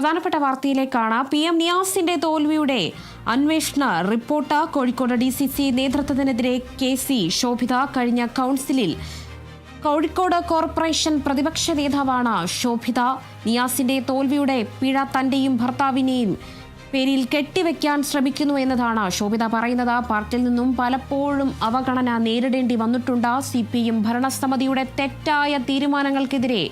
പ്രധാനപ്പെട്ട വാർത്തയിലേക്കാണ് P M നിയാസിന്റെ തോൽവിയുടെ അന്വേഷണ report Kozhikode D C C നേതൃത്വത്തിനെതിരെ K C Shobhitha കഴിഞ്ഞ കൗൺസിലിൽ കോഴിക്കോട് കോർപ്പറേഷൻ പ്രതിപക്ഷ നേതാവാണ് ശോഭിത. നിയാസിന്റെ തോൽവിയുടെ പിഴ തന്റെയും ഭർത്താവിനെയും പേരിൽ കെട്ടിവെക്കാൻ ശ്രമിക്കുന്നു എന്നതാണ് ശോഭിത പറയുന്നത്. പാർട്ടിയിൽ നിന്നും പലപ്പോഴും അവഗണന നേരിടേണ്ടി വന്നിട്ടുണ്ട്. സി പി എം ഭരണസമിതിയുടെ തെറ്റായ തീരുമാനങ്ങൾക്കെതിരെ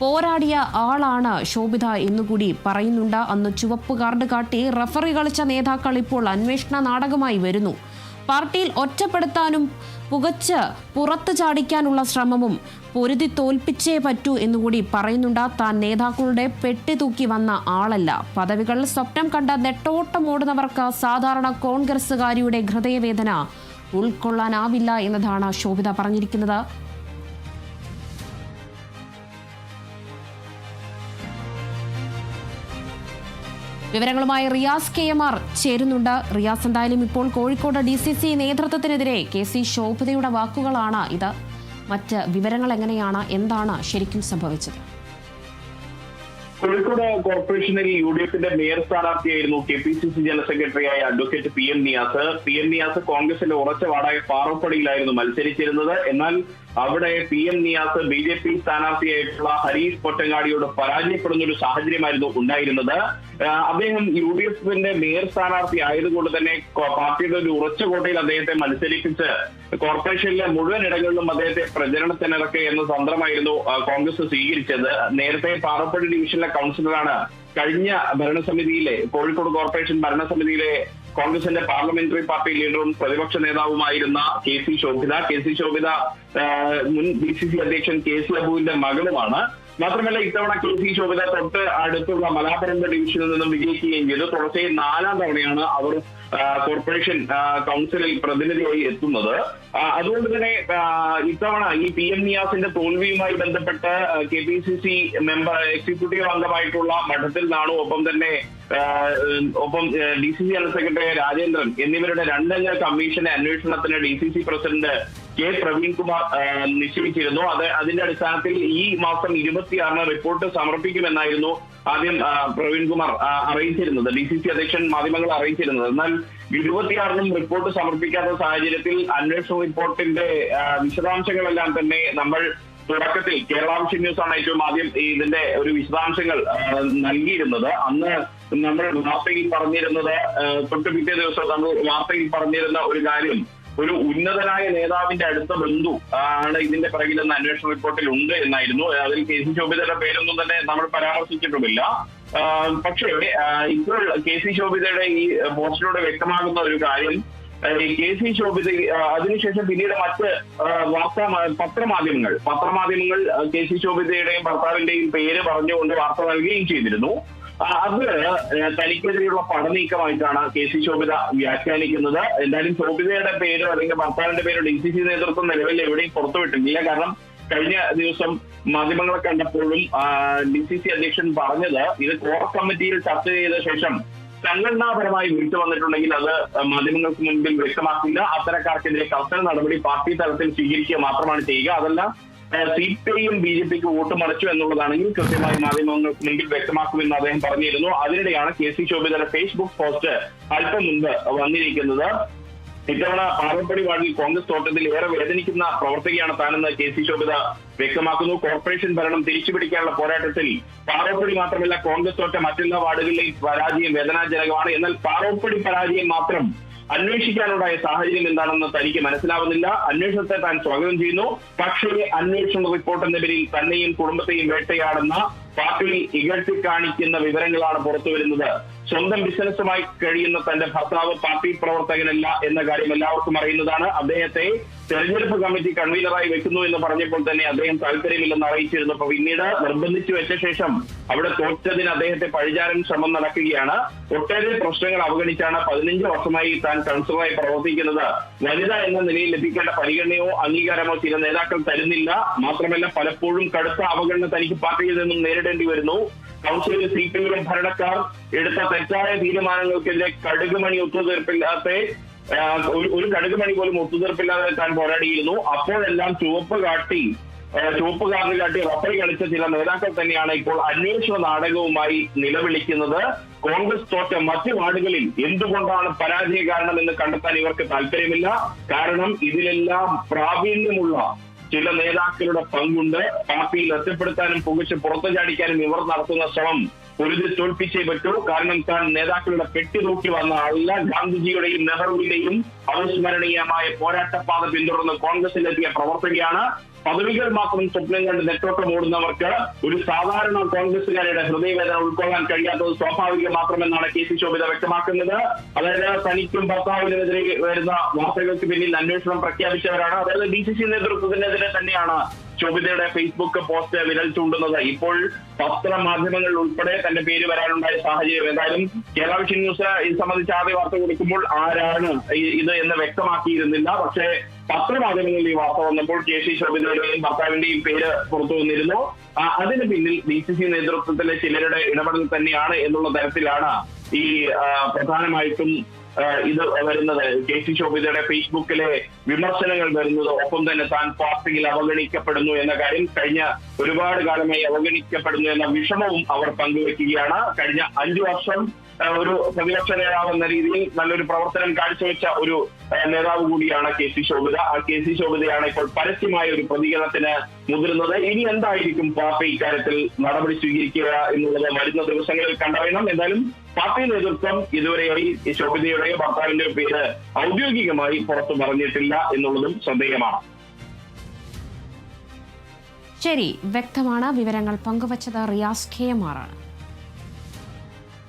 പോരാടിയ ആളാണ് ശോഭിത എന്നുകൂടി പറയുന്നുണ്ട്. അന്ന് ചുവപ്പ് കാർഡ് കാട്ടി റഫറി കളിച്ച നേതാക്കൾ ഇപ്പോൾ അന്വേഷണ നാടകമായി വരുന്നു. പാർട്ടിയിൽ ഒറ്റപ്പെടുത്താനും പുകച്ച് പുറത്തു ചാടിക്കാനുള്ള ശ്രമവും പൊരുതി തോൽപ്പിച്ചേ പറ്റൂ എന്നുകൂടി പറയുന്നുണ്ട്. താൻ നേതാക്കളുടെ പെട്ടി തൂക്കി വന്ന ആളല്ല. പദവികൾ സ്വപ്നം കണ്ട നെട്ടോട്ടമോടുന്നവർക്ക് സാധാരണ കോൺഗ്രസുകാരിയുടെ ഹൃദയവേദന ഉൾക്കൊള്ളാനാവില്ല എന്നതാണ് ശോഭിത പറഞ്ഞിരിക്കുന്നത്. വിവരങ്ങളുമായി റിയാസ് കെ എം ആർ ചേരുന്നുണ്ട്. റിയാസ് എന്തായാലും ഇപ്പോൾ കോഴിക്കോട് ഡി സി സി നേതൃത്വത്തിനെതിരെ കെ സി ശോഭിതയുടെ വാക്കുകളാണ് ഇത്. മറ്റ് വിവരങ്ങൾ എങ്ങനെയാണ്? എന്താണ് ശരിക്കും സംഭവിച്ചത്? കോഴിക്കോട് കോർപ്പറേഷനിൽ യു ഡി എഫിന്റെ mayor സ്ഥാനാർത്ഥിയായിരുന്നു K P C C general സെക്രട്ടറിയായ advocate P M Niyas. P M Niyas കോൺഗ്രസിന്റെ ഉറച്ച വാടായ പാറപ്പടിയിലായിരുന്നു മത്സരിച്ചിരുന്നത്. എന്നാൽ അവിടെ P M Niyas B J P സ്ഥാനാർത്ഥിയായിട്ടുള്ള Harish പൊട്ടങ്ങാടിയോട് പരാജയപ്പെടുന്ന ഒരു സാഹചര്യമായിരുന്നു ഉണ്ടായിരുന്നത്. അദ്ദേഹം യു ഡി എഫിന്റെ മേയർ സ്ഥാനാർത്ഥി ആയതുകൊണ്ട് തന്നെ പാർട്ടിയുടെ ഒരു ഉറച്ച കോട്ടയിൽ അദ്ദേഹത്തെ മത്സരിപ്പിച്ച് കോർപ്പറേഷനിലെ മുഴുവൻ ഇടങ്ങളിലും അദ്ദേഹത്തെ പ്രചരണത്തിനിറക്കുക എന്ന തന്ത്രമായിരുന്നു കോൺഗ്രസ് സ്വീകരിച്ചത്. നേരത്തെ പാറപ്പള്ളി ഡിവിഷനിലെ കൗൺസിലറാണ് കഴിഞ്ഞ ഭരണസമിതിയിലെ കോഴിക്കോട് കോർപ്പറേഷൻ ഭരണസമിതിയിലെ കോൺഗ്രസിന്റെ പാർലമെന്ററി പാർട്ടി ലീഡറും പ്രതിപക്ഷ നേതാവുമായിരുന്ന K C Shobhitha. K C Shobhitha മുൻ ബി സി സി അധ്യക്ഷൻ കെ സി അബുവിന്റെ മകളുമാണ്. മാത്രമല്ല ഇത്തവണ കെ സി ശോഭിത തൊട്ട് അടുത്തുള്ള മലാപരന്ത ഡിവിഷനിൽ നിന്നും വിജയിക്കുകയും ചെയ്തു. തുടർച്ചയായി നാലാം തവണയാണ് അവർ കോർപ്പറേഷൻ കൗൺസിലിൽ പ്രതിനിധിയായി എത്തുന്നത്. അതുകൊണ്ട് തന്നെ ഇത്തവണ ഈ പി എം നിയാസിന്റെ തോൽവിയുമായി ബന്ധപ്പെട്ട് K P C C member executive അംഗമായിട്ടുള്ള Madathil Nanu ഒപ്പം തന്നെ ഒപ്പം D C C general secretary Rajendran എന്നിവരുടെ രണ്ടംഗ കമ്മീഷന്റെ അന്വേഷണത്തിന് D C C president K. Praveen Kumar നിശ്ചയിച്ചിരുന്നു. അത് അതിന്റെ അടിസ്ഥാനത്തിൽ ഈ മാസം ഇരുപത്തിയാറിന് റിപ്പോർട്ട് സമർപ്പിക്കുമെന്നായിരുന്നു ആദ്യം പ്രവീൺ കുമാർ അറിയിച്ചിരുന്നത്. ഡി സി സി അധ്യക്ഷൻ മാധ്യമങ്ങളെ അറിയിച്ചിരുന്നത്. എന്നാൽ ഇരുപത്തിയാറിനും റിപ്പോർട്ട് സമർപ്പിക്കാത്ത സാഹചര്യത്തിൽ അന്വേഷണ റിപ്പോർട്ടിന്റെ വിശദാംശങ്ങളെല്ലാം തന്നെ നമ്മൾ തുടക്കത്തിൽ കേരള ന്യൂസ് ആണ് ഏറ്റവും ആദ്യം ഇതിന്റെ ഒരു വിശദാംശങ്ങൾ നൽകിയിരുന്നത്. അന്ന് നമ്മൾ വാർത്തയിൽ പറഞ്ഞിരുന്നത് തൊട്ട് പിറ്റേ ദിവസം നമ്മൾ വാർത്തയിൽ പറഞ്ഞിരുന്ന ഒരു കാര്യം ഒരു ഉന്നതനായ നേതാവിന്റെ അടുത്ത ബന്ധു ആണ് ഇതിന്റെ പിറകിലെന്ന് അന്വേഷണ റിപ്പോർട്ടിൽ ഉണ്ട് എന്നായിരുന്നു. അതിൽ കെ സി ശോഭിതയുടെ പേരൊന്നും തന്നെ നമ്മൾ പരാമർശിച്ചിട്ടുമില്ല. പക്ഷേ ഇപ്പോൾ കെ സി ശോഭിതയുടെ ഈ പോസ്റ്റിലൂടെ വ്യക്തമാകുന്ന ഒരു കാര്യം കെ സി ശോഭിത അതിനുശേഷം പിന്നീട് മറ്റ് വാർത്താ പത്രമാധ്യമങ്ങൾ പത്രമാധ്യമങ്ങൾ കെ സി ശോഭിതയുടെയും ഭർത്താവിന്റെയും പേര് പറഞ്ഞുകൊണ്ട് വാർത്ത നൽകുകയും ചെയ്തിരുന്നു. അത് തനിക്കെതിരെയുള്ള പടനീക്കമായിട്ടാണ് കെ സി ശോഭിത വ്യാഖ്യാനിക്കുന്നത്. എന്തായാലും ശോഭിതയുടെ പേരോ അല്ലെങ്കിൽ ഭർത്താവിന്റെ പേരോ ഡി സി സി നേതൃത്വം നിലവിൽ എവിടെയും പുറത്തുവിട്ടിട്ടില്ല. കാരണം കഴിഞ്ഞ ദിവസം മാധ്യമങ്ങളെ കണ്ടപ്പോഴും ഡി സി സി അധ്യക്ഷൻ പറഞ്ഞത് ഇത് കോർ കമ്മിറ്റിയിൽ ചർച്ച ചെയ്ത ശേഷം സംഘടനാപരമായി വീഴ്ച വന്നിട്ടുണ്ടെങ്കിൽ അത് മാധ്യമങ്ങൾക്ക് മുൻപിൽ വ്യക്തമാക്കില്ല. അത്തരക്കാർക്കെതിരെ കർശന നടപടി പാർട്ടി തലത്തിൽ സ്വീകരിക്കുക മാത്രമാണ് ചെയ്യുക. അതല്ല സി പി ഐയും ബി ജെ പിക്ക് വോട്ട് മറിച്ചു എന്നുള്ളതാണെങ്കിൽ കൃത്യമായി മാധ്യമങ്ങൾക്ക് മുമ്പിൽ വ്യക്തമാക്കുമെന്ന് അദ്ദേഹം പറഞ്ഞിരുന്നു. അതിനിടെയാണ് കെ സി ശോഭിതയുടെ ഫേസ്ബുക്ക് പോസ്റ്റ് അല്പം മുൻപ് വന്നിരിക്കുന്നത്. ഇത്തവണ പാറപ്പടി വാർഡിൽ കോൺഗ്രസ് തോട്ടത്തിൽ ഏറെ വേദനിക്കുന്ന പ്രവർത്തകയാണ് താനെന്ന് കെ സി ശോഭിത വ്യക്തമാക്കുന്നു. കോർപ്പറേഷൻ ഭരണം തിരിച്ചുപിടിക്കാനുള്ള പോരാട്ടത്തിൽ പാറോപ്പടി മാത്രമല്ല കോൺഗ്രസ് തോറ്റ മറ്റെല്ലാ വാർഡുകളിലെയും പരാജയം വേദനാജനകമാണ്. എന്നാൽ പാറോപ്പടി പരാജയം മാത്രം അന്വേഷിക്കാനുണ്ടായ സാഹചര്യം എന്താണെന്ന് തനിക്ക് മനസ്സിലാവുന്നില്ല. അന്വേഷണത്തെ താൻ സ്വാഗതം ചെയ്യുന്നു. പക്ഷേ അന്വേഷണ റിപ്പോർട്ട് എന്ന പേരിൽ തന്നെയും കുടുംബത്തെയും വേട്ടയാടുന്ന പാർട്ടിയിൽ ഇകഴ്ത്തി കാണിക്കുന്ന വിവരങ്ങളാണ് പുറത്തു വരുന്നത് സ്വന്തം ബിസിനസ്സുമായി കഴിയുന്ന തന്റെ ഭർത്താവ് പാർട്ടി പ്രവർത്തകനല്ല എന്ന കാര്യം എല്ലാവർക്കും അറിയുന്നതാണ്. അദ്ദേഹത്തെ തെരഞ്ഞെടുപ്പ് കമ്മിറ്റി കൺവീനറായി വെക്കുന്നു എന്ന് പറഞ്ഞപ്പോൾ തന്നെ അദ്ദേഹം താല്പര്യമില്ലെന്ന് അറിയിച്ചിരുന്നു അപ്പൊ പിന്നീട് നിർബന്ധിച്ചു വെച്ച ശേഷം അവിടെ തോറ്റതിന് അദ്ദേഹത്തെ പഴിചാരൻ ശ്രമം നടക്കുകയാണ്. ഒട്ടേറെ പ്രശ്നങ്ങൾ അവഗണിച്ചാണ് പതിനഞ്ച് വർഷമായി താൻ കൗൺസിലറായി പ്രവർത്തിക്കുന്നത്. വനിത എന്ന നിലയിൽ ലഭിക്കേണ്ട പരിഗണനയോ അംഗീകാരമോ ചില നേതാക്കൾ തരുന്നില്ല. മാത്രമല്ല പലപ്പോഴും കടുത്ത അവഗണന തനിക്ക് പാർട്ടിയിൽ നിന്നും നേരിടേണ്ടി വരുന്നു. കൗൺസിലിൽ സി ഭരണക്കാർ എടുത്ത തെറ്റായ തീരുമാനങ്ങൾക്കെതിരെ കടുകുമണി ഒത്തുതീർപ്പില്ലാത്ത ഒരു- കടുകുമണി പോലും ഒത്തുതീർപ്പില്ലാതെ താൻ പോരാടിയിരുന്നു. അപ്പോഴെല്ലാം ചുവപ്പ് കാട്ടി ചുവപ്പ് കാർഡ് കാട്ടി റഫറി കളിച്ച ചില നേതാക്കൾ തന്നെയാണ് ഇപ്പോൾ അന്വേഷണ നാടകവുമായി നിലവിളിക്കുന്നത്. കോൺഗ്രസ് തോറ്റ മറ്റു വാർഡുകളിൽ എന്തുകൊണ്ടാണ് പരാജയ കാരണം എന്ന് കണ്ടെത്താൻ ഇവർക്ക് താല്പര്യമില്ല? കാരണം ഇതിലെല്ലാം പ്രാവീണ്യമുള്ള ചില നേതാക്കളുടെ പങ്കുണ്ട്. പാർട്ടിയിൽ ഒറ്റപ്പെടുത്താനും പുകച്ച് പുറത്തു ചാടിക്കാനും ഇവർ നടത്തുന്ന ശ്രമം പൊരുതി തോൽപ്പിച്ചേ പറ്റൂ. കാരണം താൻ നേതാക്കളുടെ പെട്ടി തൂക്കി വന്ന ആളല്ല. ഗാന്ധിജിയുടെയും നെഹ്റുവിന്റെയും അവിസ്മരണീയമായ പോരാട്ടപാത പിന്തുടർന്ന് കോൺഗ്രസിലെത്തിയ പ്രവർത്തകയാണ് പദവികൾ മാത്രം സ്വപ്നം കണ്ട് നെറ്റോട്ടം ഓടുന്നവർക്ക് ഒരു സാധാരണ കോൺഗ്രസുകാരുടെ ഹൃദയവേദന ഉൾക്കൊള്ളാൻ കഴിയാത്തത് സ്വാഭാവികം മാത്രമെന്നാണ് കെ സി ശോഭിത വ്യക്തമാക്കുന്നത്. അതായത് തനിക്കും ഭർത്താവിനെതിരെ വരുന്ന വാർത്തകൾക്ക് പിന്നിൽ അന്വേഷണം പ്രഖ്യാപിച്ചവരാണ്. അതായത് ഡി സി സി നേതൃത്വത്തിനെതിരെ തന്നെയാണ് ശോഭിതയുടെ ഫേസ്ബുക്ക് പോസ്റ്റ് വിരൽ ചൂണ്ടുന്നത്. ഇപ്പോൾ പത്രമാധ്യമങ്ങളിൽ ഉൾപ്പെടെ തന്റെ പേര് വരാനുണ്ടായ സാഹചര്യം എന്തായാലും കേരള വിഷൻ ന്യൂസ് ഇത് സംബന്ധിച്ച് ആദ്യ വാർത്ത കൊടുക്കുമ്പോൾ ആരാണ് ഇത് എന്ന് വ്യക്തമാക്കിയിരുന്നില്ല. പക്ഷേ പത്രമാധ്യമങ്ങളിൽ ഈ വാർത്ത വന്നപ്പോൾ കെ സി ശോഭിതയുടെയും ഭർത്താവിന്റെയും പേര് പുറത്തു വന്നിരുന്നു. അതിന് പിന്നിൽ ഡി സി സി നേതൃത്വത്തിലെ ചിലരുടെ ഇടപെടൽ തന്നെയാണ് എന്നുള്ള തരത്തിലാണ് ഈ പ്രധാനമായിട്ടും ഇത് വരുന്നത്. കെ സി ശോഭിതയുടെ ഫേസ്ബുക്കിലെ വിമർശനങ്ങൾ വരുന്നത്. ഒപ്പം തന്നെ താൻ പാർട്ടിയിൽ അവഗണിക്കപ്പെടുന്നു എന്ന കാര്യം കഴിഞ്ഞ ഒരുപാട് കാലമായി അവഗണിക്കപ്പെടുന്നു എന്ന വിഷമവും അവർ പങ്കുവെക്കുകയാണ് കഴിഞ്ഞ അഞ്ചു വർഷം ഒരു പ്രതിപക്ഷ നേതാവ് എന്ന രീതിയിൽ നല്ലൊരു പ്രവർത്തനം കാഴ്ചവെച്ച ഒരു നേതാവ് കൂടിയാണ് കെ സി ശോഭിത. ആ കെ സി ശോഭിതയാണ് ഇപ്പോൾ പരസ്യമായ ഒരു പ്രതികരണത്തിന് മുതിരുന്നത്. ഇനി എന്തായിരിക്കും പാർട്ടി ഇക്കാര്യത്തിൽ നടപടി സ്വീകരിക്കുക എന്നുള്ളത് വരുന്ന ദിവസങ്ങളിൽ കണ്ടറിയണം. എന്തായാലും പാർട്ടി നേതൃത്വം ഇതുവരെയായി ശോഭിതയുടെയോ ഭർത്താവിന്റെയോ പേര് ഔദ്യോഗികമായി പുറത്തു പറഞ്ഞിട്ടില്ല എന്നുള്ളതും ശ്രദ്ധേയമാണ്. ശരി വ്യക്തമാണ് വിവരങ്ങൾ പങ്കുവച്ചത് റിയാസ് ആറാണ്